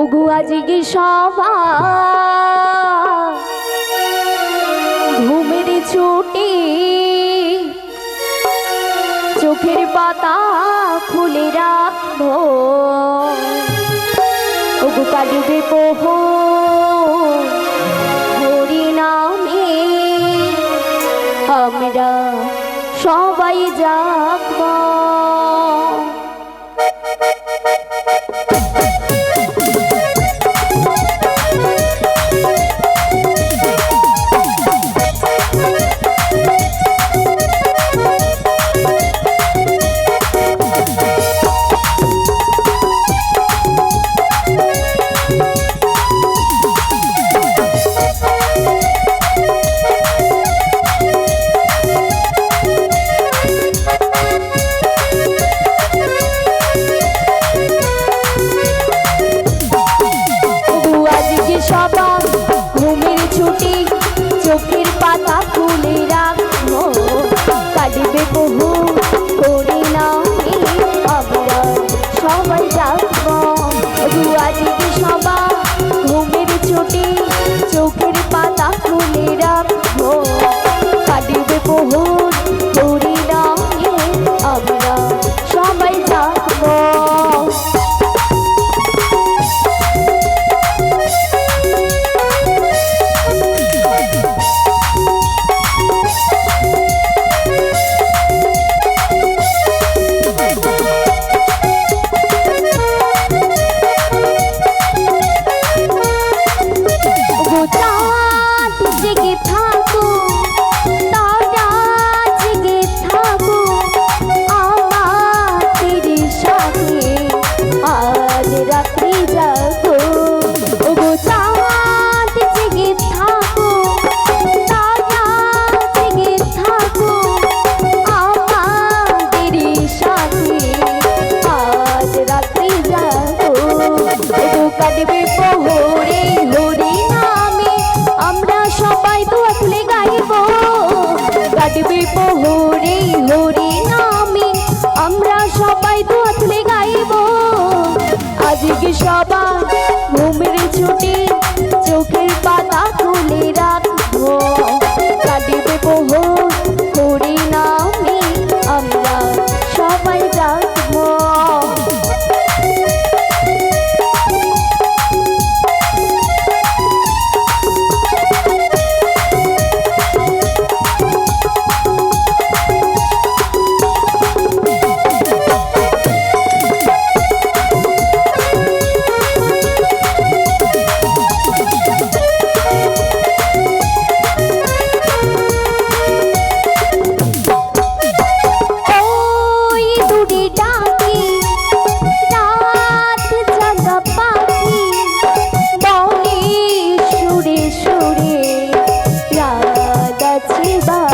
ওগো আজকে সভা ঘুমের ছুটি চোখের পাতা খুলে রাখব। ওগো কালিবে পোহর সবার ঘুমের চোটে চোখের পাতা খুলে রাখো কাটিবে পোহর কাটবে প্রহরে হরি আমরা সবাই দোয়া তুলে গাইব। কাটবে প্রহরে আছে বা